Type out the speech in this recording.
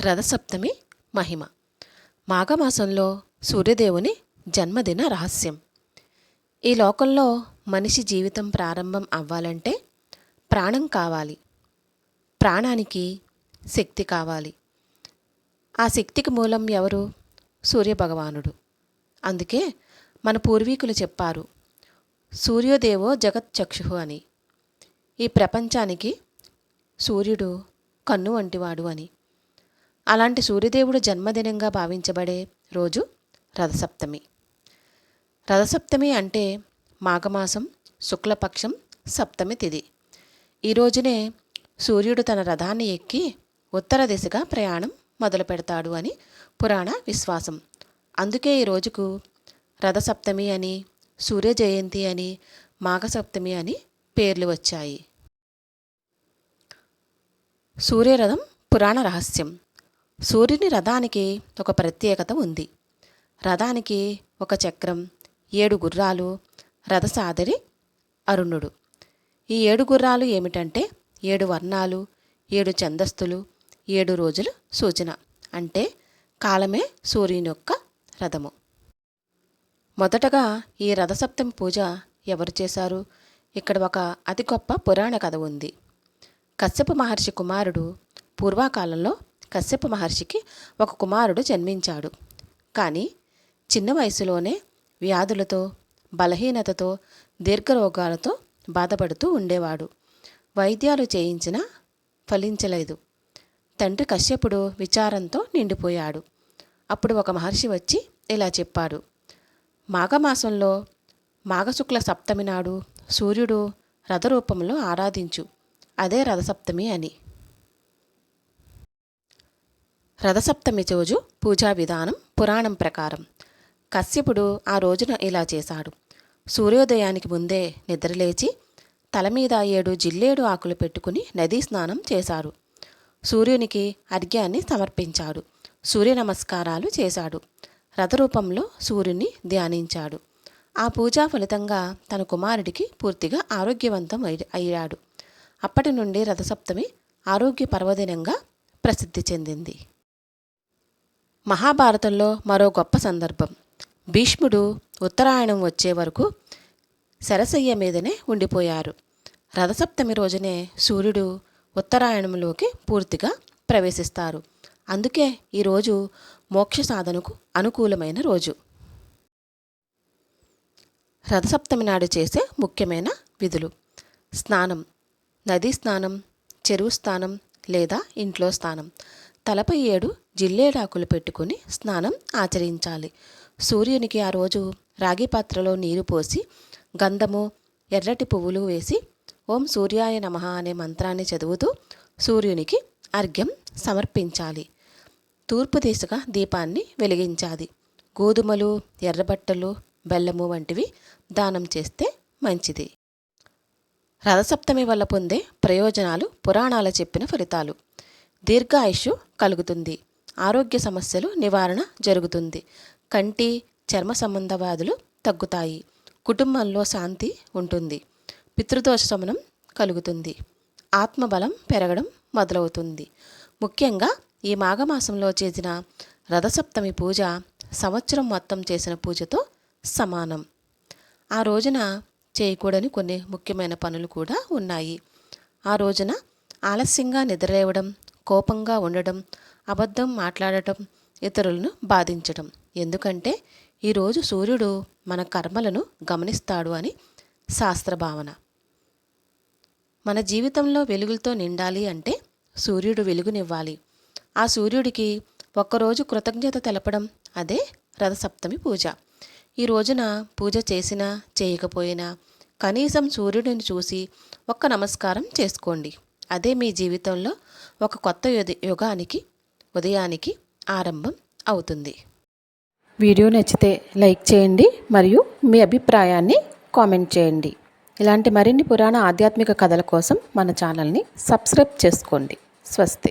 రథసప్తమి మహిమ. మాఘమాసంలో సూర్యదేవుని జన్మదిన రహస్యం. ఈ లోకంలో మనిషి జీవితం ప్రారంభం అవ్వాలంటే ప్రాణం కావాలి. ప్రాణానికి శక్తి కావాలి. ఆ శక్తికి మూలం ఎవరు? సూర్యభగవానుడు. అందుకే మన పూర్వీకులు చెప్పారు సూర్యోదేవో జగచ్చక్షు అని. ఈ ప్రపంచానికి సూర్యుడు కన్ను వంటివాడు అని. అలాంటి సూర్యదేవుడు జన్మదినంగా భావించబడే రోజు రథసప్తమి. రథసప్తమి అంటే మాఘమాసం శుక్లపక్షం సప్తమి తిథి ఈ రోజునే సూర్యుడు తన రథాన్ని ఎక్కి ఉత్తర దిశగా ప్రయాణం మొదలు పెడతాడు అని పురాణ విశ్వాసం. అందుకే ఈ రోజుకు రథసప్తమి అని సూర్య జయంతి అని మాఘసప్తమి అని పేర్లు వచ్చాయి. సూర్యరథం పురాణ రహస్యం. సూర్యుని రథానికి ఒక ప్రత్యేకత ఉంది. రథానికి ఒక చక్రం ఏడు గుర్రాలు రథసాదరి అరుణుడు. ఈ ఏడు గుర్రాలు ఏమిటంటే ఏడు వర్ణాలు ఏడు ఛందస్సులు ఏడు రోజులు సూచన. అంటే కాలమే సూర్యుని యొక్క రథము. మొదటగా ఈ రథసప్తమి పూజ ఎవరు చేశారు? ఇక్కడ ఒక అతి గొప్ప పురాణ కథ ఉంది. కశ్యప మహర్షి కుమారుడు పూర్వకాలంలో కశ్యప మహర్షికి ఒక కుమారుడు జన్మించాడు. కానీ చిన్న వయసులోనే వ్యాధులతో బలహీనతతో దీర్ఘరోగాలతో బాధపడుతూ ఉండేవాడు. వైద్యాలు చేయించినా ఫలించలేదు. తండ్రి కశ్యపుడు విచారంతో నిండిపోయాడు. అప్పుడు ఒక మహర్షి వచ్చి ఇలా చెప్పాడు. మాఘమాసంలో మాఘశుక్ల సప్తమి నాడు సూర్యుడు రథరూపంలో ఆరాధించు. అదే రథసప్తమి అని. రథసప్తమి రోజు పూజా విధానం పురాణం ప్రకారం. కశ్యపుడు ఆ రోజున ఇలా చేశాడు. సూర్యోదయానికి ముందే నిద్రలేచి తల మీద ఏడు జిల్లేడు ఆకులు పెట్టుకుని నదీ స్నానం చేశాడు. సూర్యునికి అర్ఘ్యాన్ని సమర్పించాడు. సూర్య నమస్కారాలు చేశాడు. రథరూపంలో సూర్యుని ధ్యానించాడు. ఆ పూజా ఫలితంగా తన కుమారుడికి పూర్తిగా ఆరోగ్యవంతం అయ్యాడు. అప్పటి నుండి రథసప్తమి ఆరోగ్య పర్వదినంగా ప్రసిద్ధి చెందింది. మహాభారతంలో మరో గొప్ప సందర్భం. భీష్ముడు ఉత్తరాయణం వచ్చే వరకు శరసయ్య మీదనే ఉండిపోయారు. రథసప్తమి రోజునే సూర్యుడు ఉత్తరాయణంలోకి పూర్తిగా ప్రవేశిస్తారు. అందుకే ఈరోజు మోక్ష సాధనకు అనుకూలమైన రోజు. రథసప్తమి నాడు చేసే ముఖ్యమైన విధులు. స్నానం. నదీ స్నానం చెరువు స్నానం లేదా ఇంట్లో స్నానం. తలపై ఏడు జిల్లేడాకులు పెట్టుకుని స్నానం ఆచరించాలి. సూర్యునికి ఆ రోజు రాగి పాత్రలో నీరు పోసి గంధము ఎర్రటి పువ్వులు వేసి ఓం సూర్యాయ నమః అనే మంత్రాన్ని చదువుతూ సూర్యునికి అర్ఘ్యం సమర్పించాలి. తూర్పు దిశగా దీపాన్ని వెలిగించాలి. గోధుమలు ఎర్రబట్టలు బెల్లము వంటివి దానం చేస్తే మంచిది. రథసప్తమి వల్ల పొందే ప్రయోజనాలు పురాణాలు చెప్పిన ఫలితాలు. దీర్ఘాయుషు కలుగుతుంది. ఆరోగ్య సమస్యలు నివారణ జరుగుతుంది. కంటి చర్మ సంబంధ వ్యాధులు తగ్గుతాయి. కుటుంబంలో శాంతి ఉంటుంది. పితృదోష శమనం కలుగుతుంది. ఆత్మబలం పెరగడం మొదలవుతుంది. ముఖ్యంగా ఈ మాఘమాసంలో చేసిన రథసప్తమి పూజ సంవత్సరం మొత్తం చేసిన పూజతో సమానం. ఆ రోజున చేయకూడని కొన్ని ముఖ్యమైన పనులు కూడా ఉన్నాయి. ఆ రోజున ఆలస్యంగా నిద్రలేవడం కోపంగా ఉండడం అబద్ధం మాట్లాడటం ఇతరులను బాధించటం. ఎందుకంటే ఈరోజు సూర్యుడు మన కర్మలను గమనిస్తాడు అని శాస్త్ర భావన మన జీవితంలో వెలుగులతో నిండాలి అంటే సూర్యుడు వెలుగునివ్వాలి. ఆ సూర్యుడికి ఒక్కరోజు కృతజ్ఞత తెలపడం అదే రథసప్తమి పూజ. ఈ రోజున పూజ చేసినా చేయకపోయినా కనీసం సూర్యుడిని చూసి ఒక్క నమస్కారం చేసుకోండి. అదే మీ జీవితంలో ఒక కొత్త యుగానికి ఉదయానికి ఆరంభం అవుతుంది. వీడియో నచ్చితే లైక్ చేయండి మరియు మీ అభిప్రాయాన్ని కామెంట్ చేయండి. ఇలాంటి మరిన్ని పురాణ ఆధ్యాత్మిక కథల కోసం మన ఛానల్ని సబ్స్క్రైబ్ చేసుకోండి. స్వస్తి.